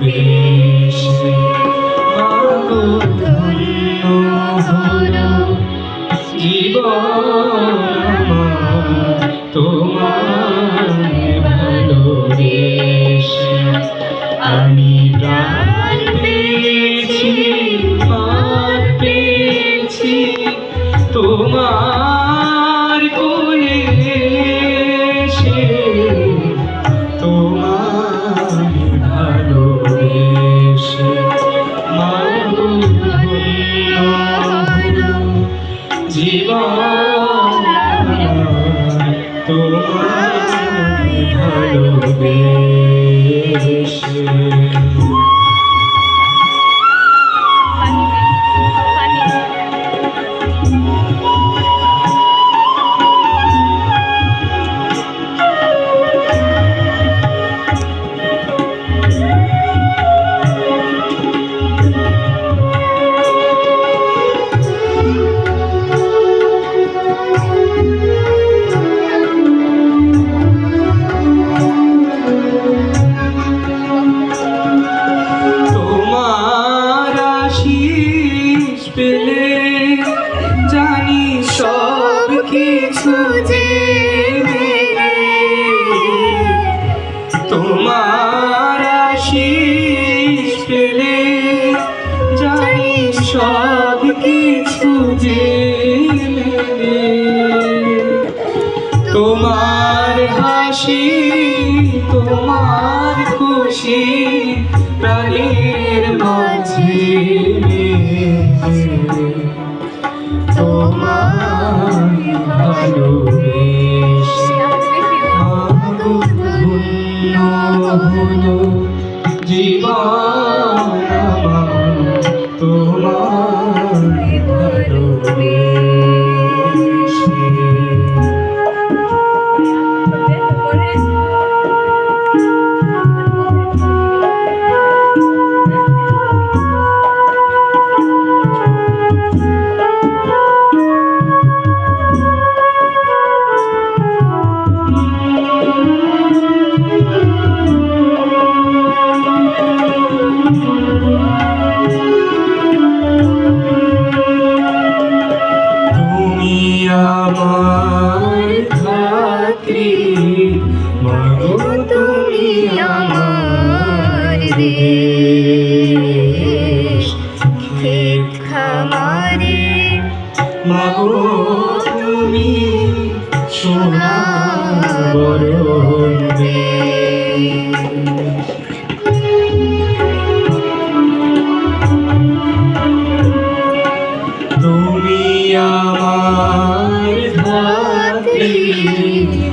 বেশে মাগো ধন্য হলো জীবন তোমার ভালোবেসে আমি প্রাণ পেয়েছি মার পেয়েছি তোমার ভালোবেসে পেলে জানি সব কিছু তোমার আশিস পেলে জানি সব কিছু যে তোমার হাসি, তোমার খুশি প্রাণের তোমার ভালোবেসে মাগো ধন্য হলো জীবন। আমার ধাত্রী মাগো তুমি আমার দেশ। ক্ষেত খামারে মাগো তুমি আমার ধাত্রী মাগো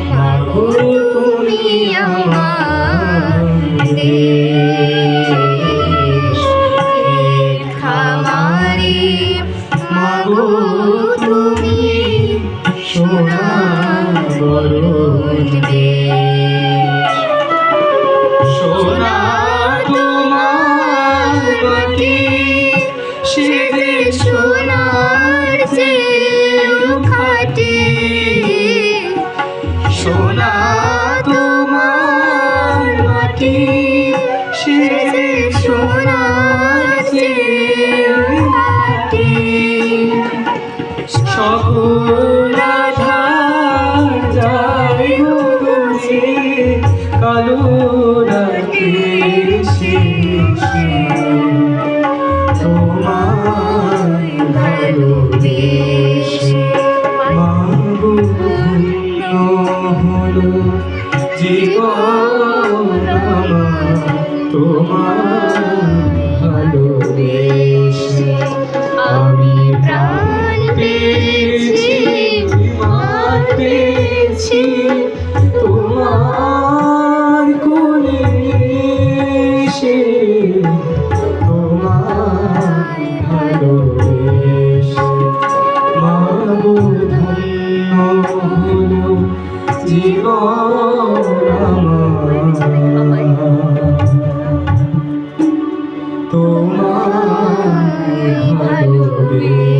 قالوا তোমার ভালোবেসে